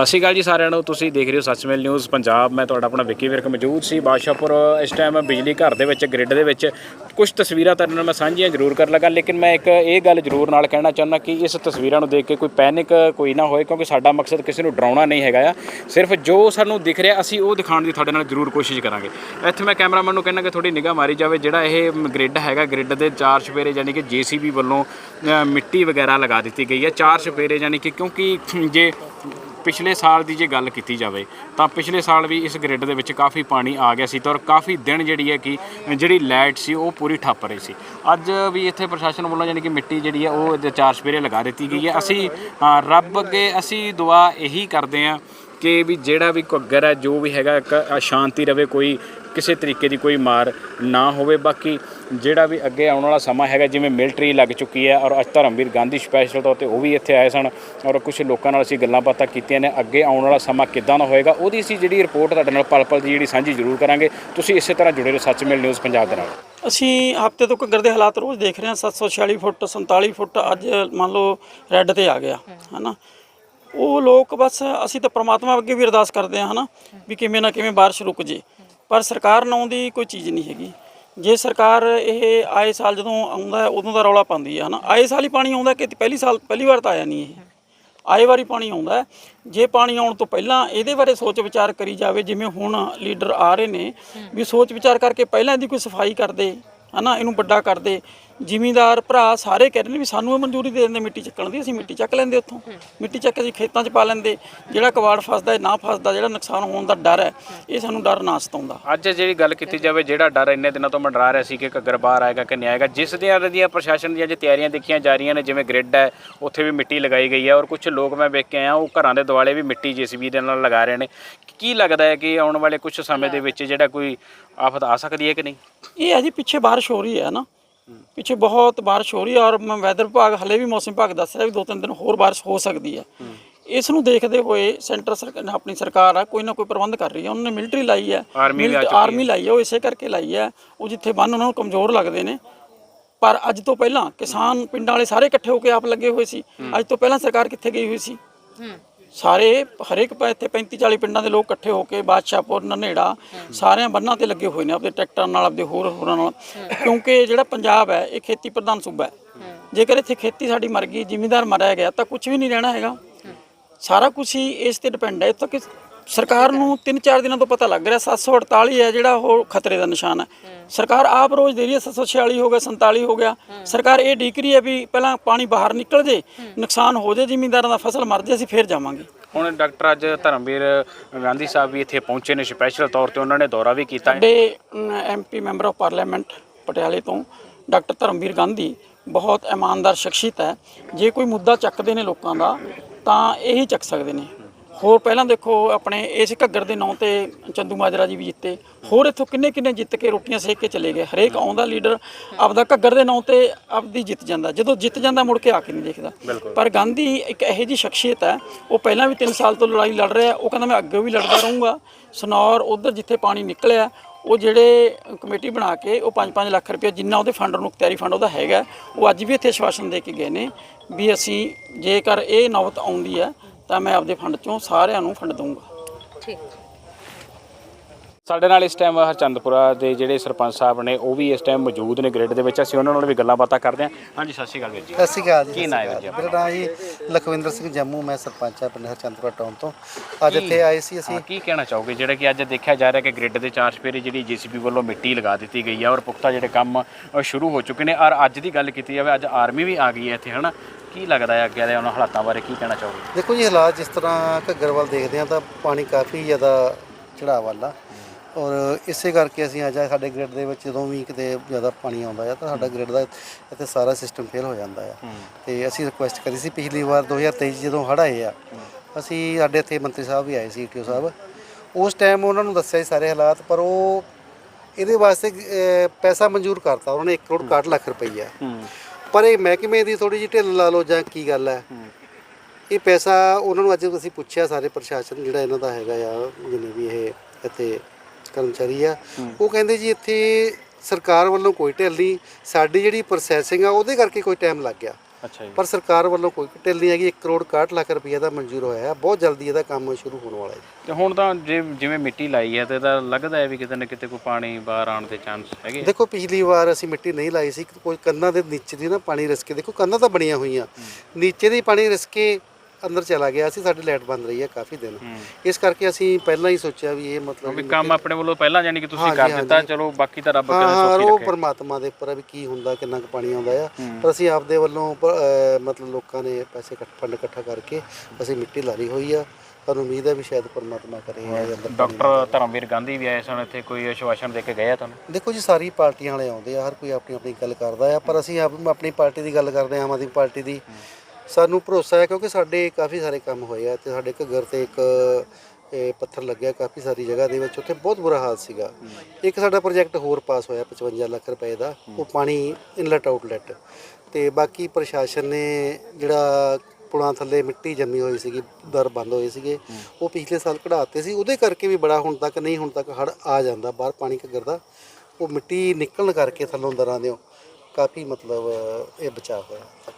ਸਤਿ ਸ਼੍ਰੀ ਅਕਾਲ ਜੀ ਸਾਰਿਆਂ ਨੂੰ। ਤੁਸੀਂ ਦੇਖ ਰਹੇ ਹੋ ਸੱਚਮੇਲ ਨਿਊਜ਼ ਪੰਜਾਬ। ਮੈਂ ਤੁਹਾਡਾ ਆਪਣਾ ਵਿੱਕੀ ਵਿਰਕ ਮੌਜੂਦ ਸੀ। ਬਾਦਸ਼ਾਹਪੁਰ, ਇਸ ਟਾਈਮ ਬਿਜਲੀ ਘਰ ਦੇ ਵਿੱਚ ਗ੍ਰਿਡ ਦੇ ਵਿੱਚ ਕੁਝ ਤਸਵੀਰਾਂ ਤੁਹਾਡੇ ਨਾਲ ਮੈਂ ਸਾਂਝੀਆਂ ਜ਼ਰੂਰ ਕਰਨ ਲੱਗਾ, ਲੇਕਿਨ ਮੈਂ ਇੱਕ ਇਹ ਗੱਲ ਜ਼ਰੂਰ ਨਾਲ ਕਹਿਣਾ ਚਾਹੁੰਦਾ ਕਿ ਇਸ ਤਸਵੀਰਾਂ ਨੂੰ ਦੇਖ ਕੇ ਕੋਈ ਪੈਨਿਕ ਕੋਈ ਨਾ ਹੋਏ, ਕਿਉਂਕਿ ਸਾਡਾ ਮਕਸਦ ਕਿਸੇ ਨੂੰ ਡਰਾਉਣਾ ਨਹੀਂ ਹੈਗਾ ਆ। ਸਿਰਫ ਜੋ ਸਾਨੂੰ ਦਿਖ ਰਿਹਾ, ਅਸੀਂ ਉਹ ਦਿਖਾਉਣ ਦੀ ਤੁਹਾਡੇ ਨਾਲ ਜ਼ਰੂਰ ਕੋਸ਼ਿਸ਼ ਕਰਾਂਗੇ। ਇੱਥੇ ਮੈਂ ਕੈਮਰਾਮੈਨ ਨੂੰ ਕਹਿੰਦਾ ਕਿ ਥੋੜੀ ਨਿਗਾਹ ਮਾਰੀ ਜਾਵੇ, ਜਿਹੜਾ ਇਹ ਗ੍ਰਿਡ ਹੈਗਾ ਗ੍ਰਿਡ ਦੇ ਚਾਰ ਛਪੇਰੇ ਯਾਨੀ ਕਿ ਜੀਸੀਬੀ ਵੱਲੋਂ ਮਿੱਟੀ ਵਗੈਰਾ ਲਗਾ ਦਿੱਤੀ ਗਈ ਹੈ। ਚਾਰ ਛਪੇਰੇ ਯਾਨੀ ਕਿ ਕਿਉਂਕਿ ਜੇ ਪਿਛਲੇ ਸਾਲ ਦੀ ਜੇ ਗੱਲ ਕੀਤੀ ਜਾਵੇ, ਤਾਂ ਪਿਛਲੇ ਸਾਲ ਵੀ ਇਸ ਗ੍ਰਿਡ ਦੇ ਵਿੱਚ ਕਾਫੀ ਪਾਣੀ ਆ ਗਿਆ ਸੀ ਤਾਂ ਔਰ ਕਾਫੀ ਦਿਨ ਜਿਹੜੀ ਹੈ ਕਿ ਜਿਹੜੀ ਲਾਈਟ ਸੀ ਉਹ ਪੂਰੀ ਠੱਪ ਰਹੀ ਸੀ। ਅੱਜ ਵੀ ਇੱਥੇ ਪ੍ਰਸ਼ਾਸਨ ਵੱਲੋਂ ਯਾਨੀ ਕਿ ਮਿੱਟੀ ਜਿਹੜੀ ਹੈ ਉਹ ਚਾਰ ਸਪੇਰੇ ਲਗਾ ਦਿੱਤੀ ਗਈ ਹੈ। ਅਸੀਂ ਰੱਬ ਅੱਗੇ ਅਸੀਂ ਦੁਆ ਇਹੀ ਕਰਦੇ ਹਾਂ ਕਿ ਵੀ ਜਿਹੜਾ ਵੀ ਘੱਗਰ ਹੈ ਜੋ ਵੀ ਹੈਗਾ ਇੱਕ ਸ਼ਾਂਤੀ ਰਵੇ ਕੋਈ ਕਿਸੇ ਤਰੀਕੇ ਦੀ ਕੋਈ ਮਾਰ ਨਾ ਹੋਵੇ। ਬਾਕੀ ਜਿਹੜਾ ਵੀ ਅੱਗੇ ਆਉਣ ਵਾਲਾ ਸਮਾਂ ਹੈਗਾ ਜਿਵੇਂ ਮਿਲਟਰੀ ਲੱਗ ਚੁੱਕੀ ਹੈ ਔਰ ਅੱਜ ਧਰਮਵੀਰ ਗਾਂਧੀ ਸਪੈਸ਼ਲ ਤੌਰ ਤੇ ਉਹ ਵੀ ਇੱਥੇ ਆਏ ਸਨ ਔਰ ਕੁਝ ਲੋਕਾਂ ਨਾਲ ਅਸੀਂ ਗੱਲਾਂ ਬਾਤਾਂ ਕੀਤੀਆਂ ਨੇ। ਅੱਗੇ ਆਉਣ ਵਾਲਾ ਸਮਾਂ ਕਿੱਦਾਂ ਦਾ ਹੋਏਗਾ ਉਹਦੀ ਅਸੀਂ ਜਿਹੜੀ ਰਿਪੋਰਟ ਤੁਹਾਡੇ ਨਾਲ ਪਲ ਪਲ ਦੀ ਜਿਹੜੀ ਸਾਂਝੀ ਜ਼ਰੂਰ ਕਰਾਂਗੇ। ਤੁਸੀਂ ਇਸੇ ਤਰ੍ਹਾਂ ਜੁੜੇ ਰਹੋ ਸੱਚਮੇਲ ਨਿਊਜ਼ ਪੰਜਾਬ ਦੇ ਨਾਲ। ਅਸੀਂ ਹਫ਼ਤੇ ਤੋਂ ਘੱਗਰ ਦੇ ਹਾਲਾਤ ਰੋਜ਼ ਦੇਖ ਰਹੇ ਹਾਂ। 746 ਫੁੱਟ 47 ਫੁੱਟ ਅੱਜ ਮੰਨ ਲਓ ਰੈੱਡ ਤੇ ਆ ਗਿਆ ਹਨਾ? ਉਹ ਲੋਕ ਬਸ ਅਸੀਂ ਤਾਂ ਪ੍ਰਮਾਤਮਾ ਅੱਗੇ ਵੀ ਅਰਦਾਸ ਕਰਦੇ ਹਾਂ ਹਨਾ, ਵੀ ਕਿਵੇਂ ਨਾ ਕਿਵੇਂ ਬਾਰਿਸ਼ ਰੁਕ ਜੇ। ਪਰ ਸਰਕਾਰ ਨਾਉਂ ਦੀ ਕੋਈ ਚੀਜ਼ ਨਹੀਂ ਹੈਗੀ। ਜੇ ਸਰਕਾਰ ਇਹ ਆਏ ਸਾਲ ਜਦੋਂ ਆਉਂਦਾ, ਉਦੋਂ ਦਾ ਰੌਲਾ ਪਾਉਂਦੀ ਹੈ ਹਨਾ। ਆਏ ਸਾਲ ਹੀ ਪਾਣੀ ਆਉਂਦਾ ਕਿ ਪਹਿਲੀ ਸਾਲ, ਪਹਿਲੀ ਵਾਰ ਤਾਂ ਆਇਆ ਨਹੀਂ ਇਹ। ਆਏ ਵਾਰੀ ਪਾਣੀ ਆਉਂਦਾ ਜੇ ਪਾਣੀ ਆਉਣ ਤੋਂ ਪਹਿਲਾਂ ਇਹਦੇ ਬਾਰੇ ਸੋਚ ਵਿਚਾਰ ਕਰੀ ਜਾਵੇ, ਜਿਵੇਂ ਹੁਣ ਲੀਡਰ ਆ ਰਹੇ ਨੇ, ਵੀ ਸੋਚ ਵਿਚਾਰ ਕਰਕੇ ਪਹਿਲਾਂ ਇਹਦੀ ਕੋਈ ਸਫ਼ਾਈ ਕਰਦੇ ਹਨਾ, ਇਹਨੂੰ ਵੱਡਾ ਕਰਦੇ ਜ਼ਿਮੀਂਦਾਰ ਭਰਾ ਸਾਰੇ ਕਹਿ ਰਹੇ ਨੇ ਵੀ ਸਾਨੂੰ ਇਹ ਮਨਜ਼ੂਰੀ ਦੇ ਦਿੰਦੇ ਮਿੱਟੀ ਚੱਕਣ ਦੀ ਅਸੀਂ ਮਿੱਟੀ ਚੱਕ ਲੈਂਦੇ ਉੱਥੋਂ। ਮਿੱਟੀ ਚੱਕ ਕੇ ਅਸੀਂ ਖੇਤਾਂ 'ਚ ਪਾ ਲੈਂਦੇ ਜਿਹੜਾ ਕਵਾੜ ਫਸਦਾ ਹੈ ਨਾ ਫਸਦਾ ਜਿਹੜਾ ਨੁਕਸਾਨ ਹੋਣ ਦਾ ਡਰ ਹੈ ਇਹ ਸਾਨੂੰ ਡਰ ਨਾ ਸਤਾਉਂਦਾ। ਅੱਜ ਜਿਹੜੀ ਗੱਲ ਕੀਤੀ ਜਾਵੇ ਜਿਹੜਾ ਡਰ ਇੰਨੇ ਦਿਨਾਂ ਤੋਂ ਮੰਡਰਾ ਰਿਹਾ ਸੀ ਕਿ ਘੱਗਰ ਬਾਹਰ ਆਏਗਾ ਕਿ ਨਹੀਂ ਆਏਗਾ ਜਿਸ ਦੀਆਂ ਦੀਆਂ ਪ੍ਰਸ਼ਾਸਨ ਦੀਆਂ ਜੇ ਤਿਆਰੀਆਂ ਦੇਖੀਆਂ ਜਾ ਰਹੀਆਂ ਨੇ ਜਿਵੇਂ ਗ੍ਰਿਡ ਹੈ ਉੱਥੇ ਵੀ ਮਿੱਟੀ ਲਗਾਈ ਗਈ ਹੈ ਔਰ ਕੁਝ ਲੋਕ ਮੈਂ ਵੇਖ ਕੇ ਆਇਆ ਉਹ ਘਰਾਂ ਦੇ ਦੁਆਲੇ ਵੀ ਮਿੱਟੀ ਜੀਸੀਬੀ ਦੇ ਨਾਲ ਲਗਾ ਰਹੇ ਨੇ। ਕੀ ਲੱਗਦਾ ਹੈ ਕਿ ਆਉਣ ਵਾਲੇ ਕੁਝ ਸਮੇਂ ਦੇ ਵਿੱਚ ਜਿਹੜਾ ਕੋਈ ਆਫਤ ਆ ਸਕਦੀ ਹੈ ਕਿ ਨਹੀਂ? ਇਹ ਹੈ ਜੀ ਪਿੱਛੇ ਬਾਰਿਸ਼ ਹੋ ਰਹੀ ਹੈ ਨਾ ਪਿੱਛੇ ਬਹੁਤ ਬਾਰਿਸ਼ ਹੋ ਰਹੀ ਹੈ ਔਰ ਵੈਦਰ ਵਿਭਾਗ ਹਲੇ ਵੀ ਮੌਸਮ ਵਿਭਾਗ ਦੱਸ ਰਿਹਾ ਵੀ ਦੋ ਤਿੰਨ ਦਿਨ ਹੋਰ ਬਾਰਿਸ਼ ਹੋ ਸਕਦੀ ਹੈ। ਇਸ ਨੂੰ ਦੇਖਦੇ ਹੋਏ ਸੈਂਟਰ ਸਰਕਾਰ ਆਪਣੀ ਸਰਕਾਰ ਆ ਕੋਈ ਨਾ ਕੋਈ ਪ੍ਰਬੰਧ ਕਰ ਰਹੀ ਹੈ। ਉਹਨਾਂ ਨੇ ਮਿਲਟਰੀ ਲਾਈ ਹੈ। ਆਰਮੀ ਲਾਈ ਹੈ ਉਹ ਇਸੇ ਕਰਕੇ ਲਾਈ ਹੈ। ਉਹ ਜਿੱਥੇ ਬੰਨ ਉਹਨਾਂ ਨੂੰ ਕਮਜ਼ੋਰ ਲੱਗਦੇ ਨੇ। ਪਰ ਅੱਜ ਤੋਂ ਪਹਿਲਾਂ ਕਿਸਾਨ ਪਿੰਡਾਂ ਵਾਲੇ ਸਾਰੇ ਇਕੱਠੇ ਹੋ ਕੇ ਆਪ ਲੱਗੇ ਹੋਏ ਸੀ। ਅੱਜ ਤੋਂ ਪਹਿਲਾਂ ਸਰਕਾਰ ਕਿੱਥੇ ਗਈ ਹੋਈ ਸੀ? ਸਾਰੇ ਹਰੇਕ ਪ- ਇੱਥੇ 35 40 ਪਿੰਡਾਂ ਦੇ ਲੋਕ ਇਕੱਠੇ ਹੋ ਕੇ ਬਾਦਸ਼ਾਹਪੁਰ ਨਨੇੜਾ ਸਾਰਿਆਂ ਬੰਨਾਂ ਤੇ ਲੱਗੇ ਹੋਏ ਨੇ ਆਪਣੇ ਟਰੈਕਟਰਾਂ ਨਾਲ ਆਪਣੇ ਹੋਰ ਹੋਰਾਂ ਨਾਲ। ਕਿਉਂਕਿ ਜਿਹੜਾ ਪੰਜਾਬ ਹੈ ਇਹ ਖੇਤੀ ਪ੍ਰਧਾਨ ਸੂਬਾ ਹੈ। ਜੇਕਰ ਇੱਥੇ ਖੇਤੀ ਸਾਡੀ ਮਰ ਗਈ ਜ਼ਿਮੀਂਦਾਰ ਮਰਿਆ ਗਿਆ ਤਾਂ ਕੁਝ ਵੀ ਨਹੀਂ ਰਹਿਣਾ ਹੈਗਾ। ਸਾਰਾ ਕੁਝ ਹੀ ਇਸ ਤੇ ਡਿਪੈਂਡ ਹੈ। ਇੱਥੋਂ ਕਿ ਸਰਕਾਰ ਨੂੰ 3-4 ਦਿਨਾਂ ਤੋਂ ਪਤਾ ਲੱਗ ਰਿਹਾ 748 ਹੈ ਜਿਹੜਾ ਉਹ ਖਤਰੇ ਦਾ ਨਿਸ਼ਾਨ ਹੈ। ਸਰਕਾਰ ਆਪ ਰੋਜ਼ ਦੇ ਰਹੀ ਹੈ 746 ਹੋ ਗਿਆ 47 ਹੋ ਗਿਆ। ਸਰਕਾਰ ਇਹ ਡੀਕ ਰਹੀ ਹੈ ਵੀ ਪਹਿਲਾਂ ਪਾਣੀ ਬਾਹਰ ਨਿਕਲ ਜੇ ਨੁਕਸਾਨ ਹੋ ਜੇ ਜ਼ਿਮੀਂਦਾਰਾਂ ਦਾ ਫਸਲ ਮਰ ਜੇ ਅਸੀਂ ਫੇਰ ਜਾਵਾਂਗੇ। ਹੁਣ ਡਾਕਟਰ ਅੱਜ ਧਰਮਵੀਰ ਗਾਂਧੀ ਸਾਹਿਬ ਵੀ ਇੱਥੇ ਪਹੁੰਚੇ ਨੇ ਸਪੈਸ਼ਲ ਤੌਰ ਤੇ ਉਹਨਾਂ ਨੇ ਦੌਰਾ ਵੀ ਕੀਤਾ ਹੈ। ਸਾਡੇ ਐਮਪੀ ਮੈਂਬਰ ਆਫ ਪਾਰਲੀਮੈਂਟ ਪਟਿਆਲੇ ਤੋਂ ਡਾਕਟਰ ਧਰਮਵੀਰ ਗਾਂਧੀ ਬਹੁਤ ਇਮਾਨਦਾਰ ਸ਼ਖਸੀਅਤ ਹੈ। ਜੇ ਕੋਈ ਮੁੱਦਾ ਚੱਕਦੇ ਨੇ ਲੋਕਾਂ ਦਾ ਤਾਂ ਇਹੀ ਚੱਕ ਸਕਦੇ ਨੇ। ਹੋਰ ਪਹਿਲਾਂ ਦੇਖੋ ਆਪਣੇ ਇਸ ਘੱਗਰ ਦੇ ਨਾਂ ਤੇ ਚੰਦੂ ਮਾਜਰਾ ਜੀ ਵੀ ਜਿੱਤੇ। ਹੋਰ ਇੱਥੋਂ ਕਿੰਨੇ ਕਿੰਨੇ ਜਿੱਤ ਕੇ ਰੋਟੀਆਂ ਸੇਕ ਕੇ ਚਲੇ ਗਏ। ਹਰੇਕ ਆਉਂਦਾ ਲੀਡਰ ਆਪਦਾ ਘੱਗਰ ਦੇ ਨਾਂ ਤੇ ਆਪਦੀ ਜਿੱਤ ਜਾਂਦਾ। ਜਦੋਂ ਜਿੱਤ ਜਾਂਦਾ ਮੁੜ ਕੇ ਆ ਕੇ ਨਹੀਂ ਦੇਖਦਾ। ਪਰ ਗਾਂਧੀ ਇੱਕ ਇਹੋ ਜਿਹੀ ਸ਼ਖਸੀਅਤ ਹੈ ਉਹ ਪਹਿਲਾਂ ਵੀ 3 ਸਾਲ ਤੋਂ ਲੜਾਈ ਲੜ ਰਿਹਾ ਉਹ ਕਹਿੰਦਾ ਮੈਂ ਅੱਗੇ ਵੀ ਲੜਦਾ ਰਹੂੰਗਾ। ਸਨੌਰ ਉਧਰ ਜਿੱਥੇ ਪਾਣੀ ਨਿਕਲਿਆ ਉਹ ਜਿਹੜੇ ਕਮੇਟੀ ਬਣਾ ਕੇ ਉਹ 5-5 ਲੱਖ ਰੁਪਏ ਜਿੰਨਾ ਉਹਦੇ ਫੰਡ ਨੂੰ ਤਿਆਰੀ ਫੰਡ ਉਹਦਾ ਹੈਗਾ ਉਹ ਅੱਜ ਵੀ ਇੱਥੇ ਆਸ਼ਵਾਸਨ ਦੇ ਕੇ ਗਏ ਨੇ ਵੀ ਅਸੀਂ ਜੇਕਰ ਇਹ ਨੌਬਤ ਆਉਂਦੀ ਹੈ ਤਾਂ ਮੈਂ ਆਪਦੇ ਫੰਡ ਚੋਂ ਸਾਰਿਆਂ ਨੂੰ ਫੰਡ ਦਊਂਗਾ। ਠੀਕ। ਸਾਡੇ ਨਾਲ ਇਸ ਟਾਈਮ ਹਰਚੰਦਪੁਰਾ ਦੇ ਜਿਹੜੇ ਸਰਪੰਚ ਸਾਹਿਬ ਨੇ ਉਹ ਵੀ ਇਸ ਟਾਈਮ ਮੌਜੂਦ ਨੇ ਗ੍ਰਿਡ ਦੇ ਵਿੱਚ। ਅਸੀਂ ਉਹਨਾਂ ਨਾਲ ਵੀ ਗੱਲਾਂ ਬਾਤਾਂ ਕਰਦੇ ਹਾਂ। ਹਾਂਜੀ ਸਤਿ ਸ਼੍ਰੀ ਅਕਾਲ ਵੀਰ ਜੀ। ਸਤਿ ਸ਼੍ਰੀ ਅਕਾਲ ਜੀ ਕੀ ਨਾਂ ਹੈ ਜੀ ਮੇਰਾ ਨਾਮ ਜੀ ਲਖਵਿੰਦਰ ਸਿੰਘ ਜੰਮੂ ਮੈਂ ਸਰਪੰਚ ਆ ਪਿੰਡ ਹਰਚੰਦਪੁਰਾ ਟਾਊਨ ਤੋਂ। ਅੱਜ ਇੱਥੇ ਆਏ ਸੀ ਅਸੀਂ। ਹਾਂ, ਕੀ ਕਹਿਣਾ ਚਾਹੋਗੇ? ਜਿਹੜਾ ਕਿ ਅੱਜ ਦੇਖਿਆ ਜਾ ਰਿਹਾ ਕਿ ਗ੍ਰਿਡ ਦੇ ਚਾਰ ਸਪੇਰੇ ਜਿਹੜੀ ਜੀਸੀਬੀ ਵੱਲੋਂ ਮਿੱਟੀ ਲਗਾ ਦਿੱਤੀ ਗਈ ਹੈ ਔਰ ਪੁਖਤਾ ਜਿਹੜੇ ਕੰਮ ਸ਼ੁਰੂ ਹੋ ਚੁੱਕੇ ਨੇ। ਔਰ ਅੱਜ ਦੀ ਗੱਲ ਕੀਤੀ ਜਾਵੇ ਅੱਜ ਆਰਮੀ ਵੀ ਆ ਗਈ ਹੈ ਇੱਥੇ ਹਨਾ? ਕੀ ਲੱਗਦਾ ਹੈ ਅੱਗੇ ਦੇ ਉਹਨਾਂ ਹਾਲਾਤਾਂ ਬਾਰੇ? ਕੀ ਕਹਿਣਾ ਚਾਹੋਗੇ? ਦੇਖੋ ਜੀ ਹਾਲਾਤ ਜਿਸ ਤਰ੍ਹਾਂ ਘੱਗਰ ਵੱਲ ਦੇਖਦੇ ਆ ਤਾਂ ਪਾਣੀ ਕਾਫੀ ਜ਼ਿਆਦਾ ਚੜਾਅ ਵੱਲ। ਔਰ ਇਸੇ ਕਰਕੇ ਅਸੀਂ ਅੱਜ ਸਾਡੇ ਗ੍ਰਿਡ ਦੇ ਵਿੱਚ ਜਦੋਂ ਵੀ ਕਿਤੇ ਜ਼ਿਆਦਾ ਪਾਣੀ ਆਉਂਦਾ ਆ ਤਾਂ ਸਾਡਾ ਗ੍ਰਿਡ ਦਾ ਇੱਥੇ ਸਾਰਾ ਸਿਸਟਮ ਫੇਲ ਹੋ ਜਾਂਦਾ ਆ। ਤੇ ਅਸੀਂ ਰਿਕੁਐਸਟ ਕਰੀ ਸੀ ਪਿਛਲੀ ਵਾਰ 2023 'ਚ ਜਦੋਂ ਹੜ੍ਹ ਆਏ ਆ ਅਸੀਂ ਸਾਡੇ ਇੱਥੇ ਮੰਤਰੀ ਸਾਹਿਬ ਵੀ ਆਏ ਸੀ ਈਟੀਓ ਸਾਹਿਬ। ਉਸ ਟਾਈਮ ਉਹਨਾਂ ਨੂੰ ਦੱਸਿਆ ਸੀ ਸਾਰੇ ਹਾਲਾਤ ਪਰ ਉਹ ਇਹਦੇ ਵਾਸਤੇ ਪੈਸਾ ਮਨਜ਼ੂਰ ਕਰਤਾ। ਉਹਨਾਂ ਨੇ 1 ਕਰੋੜ 61 ਲੱਖ ਰੁਪਈਆ ਪਰ ਇਹ ਮਹਿਕਮੇ ਦੀ ਥੋੜੀ ਜਿਹੀ ਢਿੱਲ ਲਾ ਲਓ ਜਾਂ ਕੀ ਗੱਲ ਹੈ। ਇਹ ਪੈਸਾ ਉਹਨਾਂ ਨੂੰ ਅੱਜ ਅਸੀਂ ਪੁੱਛਿਆ ਸਾਰੇ ਪ੍ਰਸ਼ਾਸਨ ਜਿਹੜਾ ਇਹਨਾਂ ਦਾ ਹੈਗਾ ਆ ਜਿੰਨੇ ਵੀ ਇਹ ਇੱਥੇ ਕਰਮਚਾਰੀ ਆ। ਉਹ ਕਹਿੰਦੇ ਜੀ ਇੱਥੇ ਸਰਕਾਰ ਵੱਲੋਂ ਕੋਈ ਢਿੱਲ ਨਹੀਂ ਸਾਡੀ ਜਿਹੜੀ ਪ੍ਰੋਸੈਸਿੰਗ ਆ ਉਹਦੇ ਕਰਕੇ ਕੋਈ ਟਾਈਮ ਲੱਗ ਗਿਆ। ਅੱਛਾ ਜੀ। ਪਰ ਸਰਕਾਰ ਵੱਲੋਂ ਕੋਈ ਢਿੱਲ ਨਹੀਂ ਹੈਗੀ 1 ਕਰੋੜ 61 ਲੱਖ ਰੁਪਏ ਦਾ ਮਨਜ਼ੂਰ ਹੋਇਆ ਹੈ। ਬਹੁਤ ਜਲਦੀ ਇਹਦਾ ਕੰਮ ਸ਼ੁਰੂ ਹੋਣ ਵਾਲਾ ਹੈ ਤੇ ਹੁਣ ਤਾਂ ਜੇ ਜਿਵੇਂ ਮਿੱਟੀ ਲਾਈ ਹੈ ਤੇ ਤਾਂ ਲੱਗਦਾ ਹੈ ਵੀ ਕਿਤੇ ਨਾ ਕਿਤੇ ਕੋਈ ਪਾਣੀ ਬਾਹਰ ਆਉਣ ਦੇ ਚਾਂਸ ਹੈਗੇ? ਦੇਖੋ ਪਿਛਲੀ ਵਾਰ ਅਸੀਂ ਮਿੱਟੀ ਨਹੀਂ ਲਾਈ ਸੀ ਕੋਈ ਕੰਨਾਂ ਦੇ ਨੀਚੇ ਦੀ ਨਾ ਪਾਣੀ ਰਿਸਕੇ ਦੇਖੋ ਕੰਨਾਂ ਤਾਂ ਬਣੀਆਂ ਹੋਈਆਂ। ਨੀਚੇ ਦੀ ਪਾਣੀ ਰਿਸਕੇ ਅੰਦਰ ਚਲਾ ਗਿਆ ਸੀ ਸਾਡੀ ਲਾਈਟ ਬੰਦ ਰਹੀ ਹੈ ਕਾਫੀ ਦਿਨ। ਇਸ ਕਰਕੇ ਅਸੀਂ ਪਹਿਲਾਂ ਹੀ ਸੋਚਿਆ ਵੀ ਇਹ ਮਤਲਬ ਵੀ ਕੰਮ ਆਪਣੇ ਵੱਲੋਂ ਪਹਿਲਾਂ ਜਾਨੀ ਕਿ ਤੁਸੀਂ ਕਰ ਦਿੱਤਾ। ਚਲੋ ਬਾਕੀ ਤਾਂ ਰੱਬ ਕਦੇ ਹਾਂ ਸੌਖੀ ਉਹ ਰੱਖੇ। ਪਰਮਾਤਮਾ ਦੇ ਉੱਪਰ ਆ ਵੀ ਕੀ ਹੁੰਦਾ ਕਿੰਨਾ ਕੁ ਪਾਣੀ ਆਉਂਦਾ ਆ। ਪਰ ਅਸੀਂ ਆਪਦੇ ਵੱਲੋਂ ਮਤਲਬ ਲੋਕਾਂ ਨੇ ਪੈਸੇ ਇਕੱਠ ਫੰਡ ਇਕੱਠਾ ਕਰਕੇ ਅਸੀਂ ਮਿੱਟੀ ਲਾ ਲਈ ਹੋਈ ਆ। ਸਾਨੂੰ ਉਮੀਦ ਹੈ ਵੀ ਸ਼ਾਇਦ ਪਰਮਾਤਮਾ ਕਰੇ ਡਾਕਟਰ ਧਰਮਵੀਰ ਗਾਂਧੀ ਵੀ ਆਏ ਸਨ ਇੱਥੇ ਕੋਈ ਆਸ਼ਵਾਸਨ ਦੇ ਕੇ ਗਏ ਆ ਤੁਹਾਨੂੰ? ਦੇਖੋ ਜੀ ਸਾਰੀ ਪਾਰਟੀਆਂ ਵਾਲੇ ਆਉਂਦੇ ਆ ਹਰ ਕੋਈ ਆਪਣੀ ਆਪਣੀ ਗੱਲ ਕਰਦਾ ਆ ਪਰ ਅਸੀਂ ਆਪ ਆਪਣੀ ਪਾਰਟੀ ਦੀ ਗੱਲ ਕਰਦੇ ਆ ਆਮ ਆਦਮੀ ਪਾਰਟੀ ਦੀ। ਸਾਨੂੰ ਭਰੋਸਾ ਹੈ ਕਿਉਂਕਿ ਸਾਡੇ ਕਾਫੀ ਸਾਰੇ ਕੰਮ ਹੋਏ ਆ ਤੇ ਸਾਡੇ ਘੱਗਰ ਤੇ ਇੱਕ, ਇਹ ਪੱਥਰ ਲੱਗਿਆ ਕਾਫੀ ਸਾਰੀ ਜਗ੍ਹਾ ਦੇ ਵਿੱਚ, ਉੱਥੇ ਬਹੁਤ ਬੁਰਾ ਹਾਲ ਸੀਗਾ। ਇੱਕ ਸਾਡਾ ਪ੍ਰੋਜੈਕਟ ਹੋਰ ਪਾਸ ਹੋਇਆ 55 ਲੱਖ ਰੁਪਏ ਦਾ, ਉਹ ਪਾਣੀ ਇਨਲੈਟ ਆਊਟਲੈਟ ਤੇ ਬਾਕੀ ਪ੍ਰਸ਼ਾਸਨ ਨੇ ਜਿਹੜਾ ਪੁਲਾਂ ਥੱਲੇ ਮਿੱਟੀ ਜੰਮੀ ਹੋਈ ਸੀਗੀ, ਦਰ ਬੰਦ ਹੋਏ ਸੀਗੇ, ਉਹ ਪਿਛਲੇ ਸਾਲ ਕਢਾਤੇ ਸੀ। ਉਹਦੇ ਕਰਕੇ ਵੀ ਬੜਾ ਹੁਣ ਤੱਕ, ਨਹੀਂ ਹੁਣ ਤੱਕ ਹੜ ਆ ਜਾਂਦਾ, ਬਾਹਰ ਪਾਣੀ ਘੱਗਰ ਦਾ। ਉਹ ਮਿੱਟੀ ਨਿਕਲਣ ਕਰਕੇ ਥੱਲੋਂ ਦਰਾਂ ਦਿਓ, ਕਾਫੀ ਮਤਲਬ, ਇਹ ਬਚਾਅ ਹੋਇਆ।